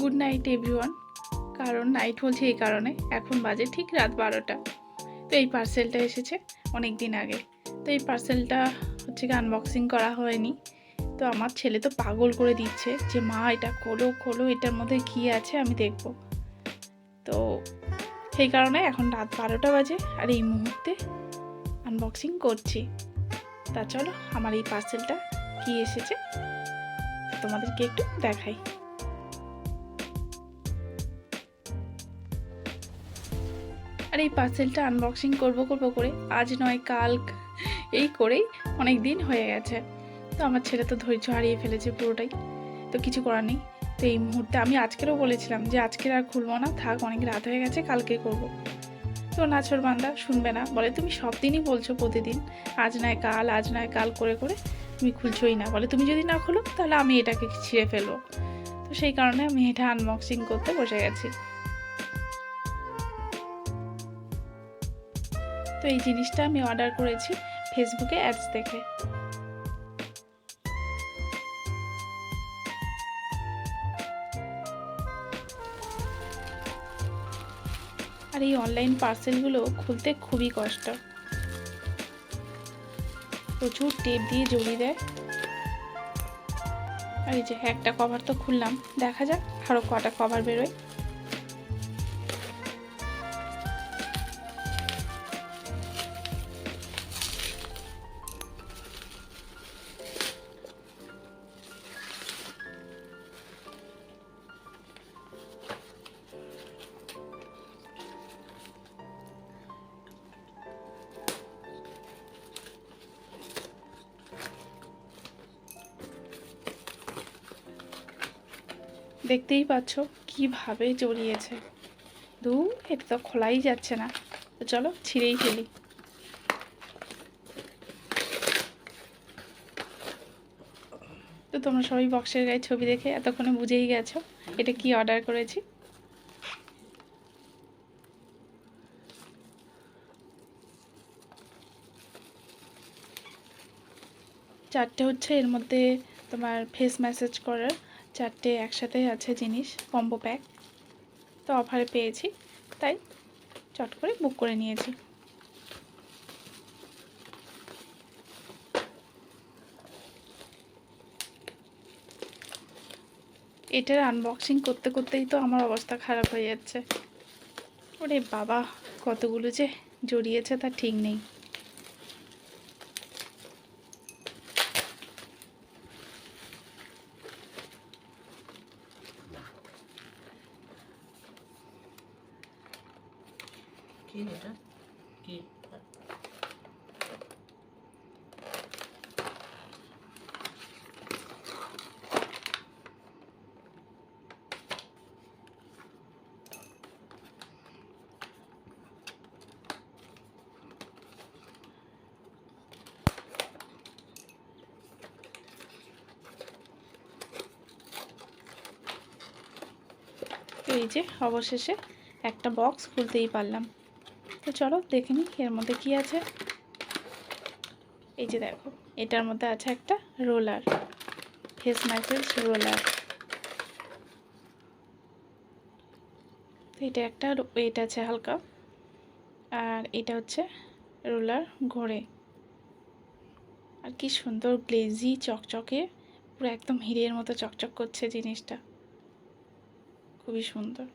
Good night everyone কারণ night বলছি এই কারণে। এখন বাজে ঠিক রাত বারোটা। তো এই পার্সেলটা এসেছে অনেক দিন আগে। তো এই পার্সেলটা হচ্ছে কি আনবক্সিং করা হয়নি। তো আমার ছেলে তো পাগল করে দিচ্ছে যে, মা, এটা খোলো খোলো, এটার মধ্যে কী আছে আমি দেখব। তো সেই কারণে এখন রাত বারোটা বাজে আর এই মুহূর্তে আনবক্সিং করছি। তা চলো, আমার এই পার্সেলটা কি এসেছে? তোমাদেরকে একটু দেখাই। আর এই পার্সেলটা আনবক্সিং করব করব করে আজ নয় কাল এই করেই অনেক দিন হয়ে গেছে। তো আমার ছেলে তো ধৈর্য হারিয়ে ফেলেছে পুরোটাই। তো কিছু করার নেই। তো এই মুহূর্তে আমি আজকেরও বলেছিলাম যে আজকের আর খুলবো না, থাক অনেক রাত হয়ে গেছে, কালকে করব। তো নাচর বান্দা, শুনবে না। বলে, তুমি সব দিনই বলছো প্রতিদিন, আজ নয়, কাল, আজ নয়, কাল করে করে তুমি খুলছোই না। বলে, তুমি যদি না খুলো, তাহলে আমি এটাকে ছিঁড়ে ফেলব। তো সেই কারণে আমি এটা আনবক্সিং করতে বসে গেছি। তো এই জিনিসটা আমি অর্ডার করেছি ফেসবুকে অ্যাডস দেখে। আর এই অনলাইন পার্সেলগুলো খুলতে খুবই কষ্ট। প্রচুর টেপ দিয়ে জড়িয়ে দেয়। আর এই যে একটা কভার তো খুললাম, দেখা যাক আরও কটা কভার বেরোয়। দেখতেই পাচ্ছ কীভাবে জড়িয়েছে। দু এটা তো খোলাই যাচ্ছে না। তো চলো ছিঁড়েই ফেলি। তো তোমরা সবাই বক্সের গায়ে ছবি দেখে এতক্ষণে বুঝেই গেছো এটা কি অর্ডার করেছি। চারটে হচ্ছে, এর মধ্যে তোমার ফেস ম্যাসেজ করার। চারটে একসাথে আছে জিনিস, কম্বো প্যাক তো অফারে পেয়েছি, তাই চট করে বুক করে নিয়েছি। এটার আনবক্সিং করতে করতেই তো আমার অবস্থা খারাপ হয়ে যাচ্ছে। ওরে বাবা, কতগুলো যে জড়িয়েছে তা ঠিক নেই। কি এটা? কি? এই যে অবশেষে একটা বক্স খুলতেই পারলাম। তো চলো দেখে নিই এর মধ্যে কি আছে। এই যে দেখো, এটার মধ্যে আছে একটা রোলার ফেস ম্যাসেজ রোলার। এটা একটা ওয়েট আছে হালকা, আর এটা হচ্ছে রোলার ঘোরে আর কি সুন্দর গ্লেজি চকচকে, পুরো একদম হিরের মতো চকচক করছে জিনিসটা। খুবই সুন্দর।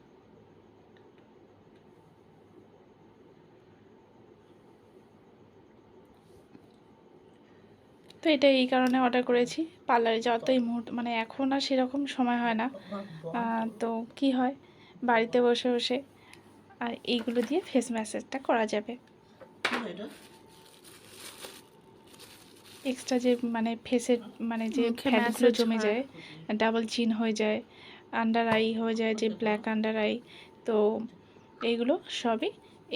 তো এটা এই কারণে অর্ডার করেছি। পার্লারে যাওয়া তো এই মুহূর্তে মানে এখন আর সেরকম সময় হয় না। তো কি হয়? বাড়িতে বসে বসে আর এইগুলো দিয়ে ফেস ম্যাসেজটা করা যাবে। এক্সট্রা যে মানে ফেসের মানে যে ফ্যাটগুলো জমে যায় ডাবল চিন হয়ে যায় আন্ডার আই হয়ে যায় যে ব্ল্যাক আন্ডার আই তো এইগুলো সবই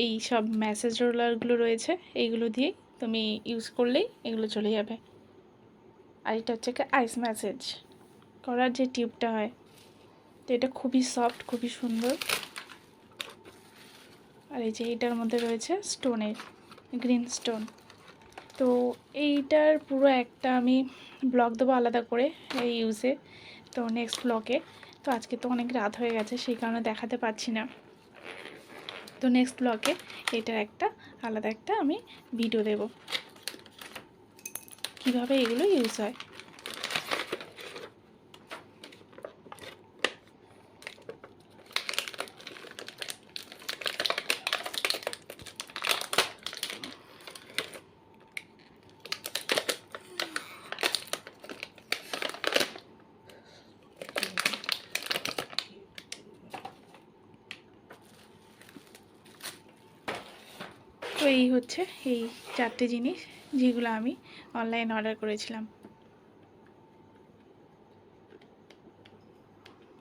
এই সব ম্যাসেজ রোলারগুলো রয়েছে এইগুলো দিয়েই তুমি ইউজ করলেই এগুলো চলে যাবে। আর এটা হচ্ছে আইস ম্যাসেজ করার যে টিউবটা হয়। তো এটা খুবই সফট খুবই সুন্দর। আর এই যে এইটার মধ্যে রয়েছে স্টোনের গ্রিন স্টোন তো এইটার পুরো একটা আমি ব্লগ দেবো আলাদা করে এই ইউজে তো নেক্সট ব্লগে তো আজকে তো অনেক রাত হয়ে গেছে, সেই কারণে দেখাতে পারছি না। তো নেক্সট ব্লগে এটার একটা আলাদা একটা আমি ভিডিও দেব। কীভাবে এগুলো ইউজ হয়? তো এই হচ্ছে এই চারটে জিনিস যেগুলো আমি অনলাইন অর্ডার করেছিলাম।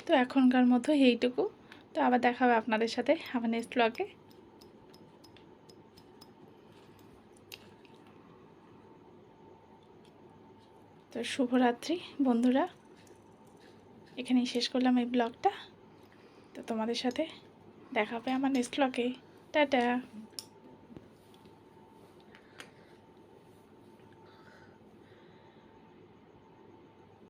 তো এখনকার মতো এইটুকু। তো আবার দেখা হবে আপনাদের সাথে আবার নেক্সট ব্লগে তো শুভরাত্রি বন্ধুরা। এখানেই শেষ করলাম এই ব্লগটা তো তোমাদের সাথে দেখা হবে আমার নেক্সট ব্লগে টাটা!